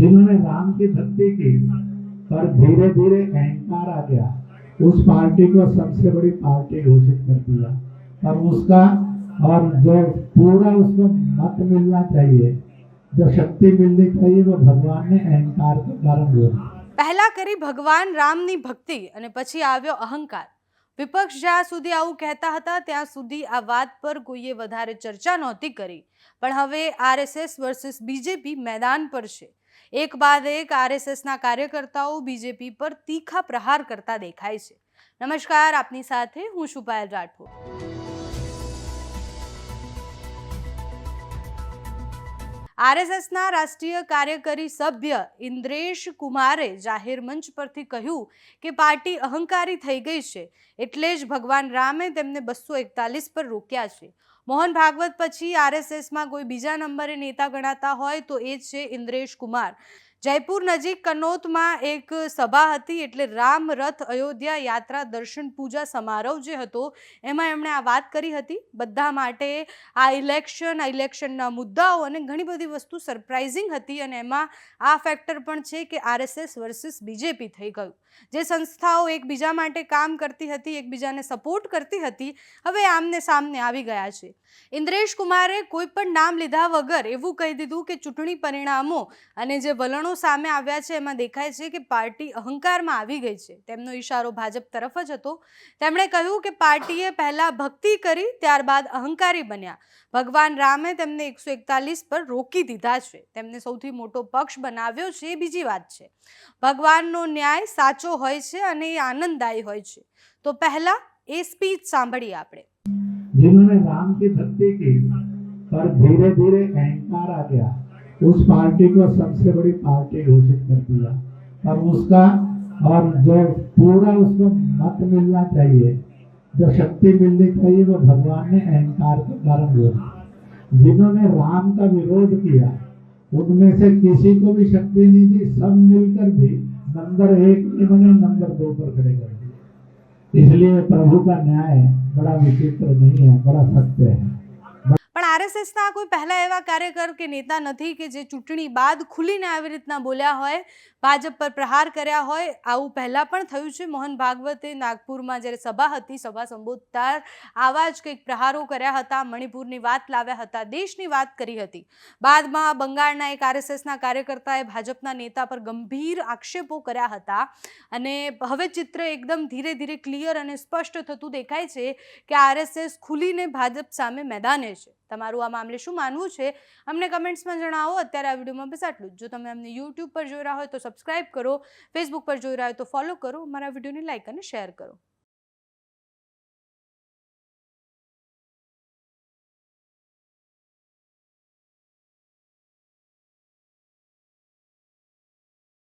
जिन्होंने राम की भक्ति की पर धीरे धीरे अहंकार आ गया उस पार्टी को सबसे बड़ी पार्टी घोषित कर दिया पर उसका और जो पूरा उसको मत मिलना चाहिए जो शक्ति मिलनी चाहिए वो भगवान ने अहंकार के कारण हुआ પહેલા કરી ભગવાન રામની ભક્તિ અને પછી આવ્યો અહંકાર વિપક્ષ જ્યાં સુધી આવું કહેતા હતા, ત્યાં સુધી આ વાત પર કોઈએ વધારે ચર્ચા નહોતી કરી. પણ હવે આરએસએસ વર્સિસ બીજેપી મેદાન પર છે. એક બાદ એક આરએસએસના કાર્યકર્તાઓ બીજેપી પર તીખા પ્રહાર કરતા દેખાય છે. નમસ્કાર, આપની સાથે હું છું પાયલ રાઠોડ. આરએસએસના રાષ્ટ્રીય કાર્યકારી સભ્ય ઇન્દ્રેશ કુમારે જાહેર મંચ પરથી કહ્યું કે પાર્ટી અહંકારી થઈ ગઈ છે, એટલે જ ભગવાન રામે તેમને બસો એકતાલીસ પર રોક્યા છે. મોહન ભાગવત પછી આરએસએસમાં કોઈ બીજા નંબરે નેતા ગણાતા હોય તો એ છે ઇન્દ્રેશ કુમાર. જયપુર નજીક કનોતમાં એક સભા હતી એટલે રામ રથ અયોધ્યા યાત્રા દર્શન પૂજા સમારોહ જે હતો, એમાં એમણે આ વાત કરી હતી. બધા માટે આ ઇલેક્શન આ ઇલેક્શનના મુદ્દાઓ અને ઘણી બધી વસ્તુ સરપ્રાઇઝિંગ હતી અને એમાં આ ફેક્ટર પણ છે કે આરએસએસ વર્સિસ બીજેપી થઈ ગયું. જે સંસ્થાઓ એકબીજા માટે કામ કરતી હતી, એકબીજાને સપોર્ટ કરતી હતી, હવે આમને સામને આવી ગયા છે. ઇન્દ્રેશ કુમારે કોઈ પણ નામ લીધા વગર એવું કહી દીધું કે ચૂંટણી પરિણામો અને જે વલણો સામે આવ્યા છે એમાં દેખાય છે કે પાર્ટી અહંકારમાં આવી ગઈ છે તેમનો ઈશારો ભાજપ તરફ જ હતો તેમણે કહ્યું કે પાર્ટીએ પહેલા ભક્તિ કરી ત્યારબાદ અહંકારી બન્યા ભગવાન રામે તેમને એકસો એકતાલીસ પર રોકી દીધા છે તેમને સૌથી મોટો પક્ષ બનાવ્યો છે એ બીજી વાત છે ભગવાનનો ન્યાય સાચો હોય છે અને એ આનંદદાયી હોય છે તો પહેલા એ સ્પીચ સાંભળીએ આપણે जिन्होंने राम की भक्ति की पर धीरे धीरे अहंकार आ गया उस पार्टी को सबसे बड़ी पार्टी घोषित कर दिया। और उसका और जो पूरा उसको मत मिलना चाहिए, जो शक्ति मिलनी चाहिए, वो भगवान ने अहंकार के कारण हुआ जिन्होंने राम का विरोध किया, उनमें से किसी को भी शक्ति नहीं दी सब मिलकर भी नंबर एक इन्होंने नंबर दो पर खड़े कर दिए। इसलिए प्रभु का न्याय बड़ा विचित्र नहीं है, बड़ा सत्य है। આરએસએસના કોઈ પહેલા એવા કાર્યકર કે નેતા નથી કે જે ચૂંટણી બાદ ખુલીને આવી રીતના બોલ્યા હોય, ભાજપ પર પ્રહાર કર્યા હોય, આવું પહેલાં પણ થયું છે. મોહન ભાગવતે નાગપુરમાં જ્યારે સભા હતી, સભા સંબોધતા આવા જ કંઈક પ્રહારો કર્યા હતા, મણિપુરની વાત લાવ્યા હતા, દેશની વાત કરી હતી. બાદમાં બંગાળના એક આરએસએસના કાર્યકર્તાએ ભાજપના નેતા પર ગંભીર આક્ષેપો કર્યા હતા અને હવે ચિત્ર એકદમ ધીરે ધીરે ક્લિયર અને સ્પષ્ટ થતું દેખાય છે કે આરએસએસ ખુલીને ભાજપ સામે મેદાને છે. તમારું આ મામલે શું માનવું છે? અમને કમેન્ટ્સમાં જણાવો. અત્યારે આ વિડીયોમાં બસ આટલું જ. જો તમે અમને યુટ્યુબ પર જોઈ રહ્યા હોય તો સબસ્ક્રાઇબ કરો, ફેસબુક પર જોઈ રહ્યા હોય તો ફોલો કરો મારા વિડીયોને લાઇક અને શેર કરો.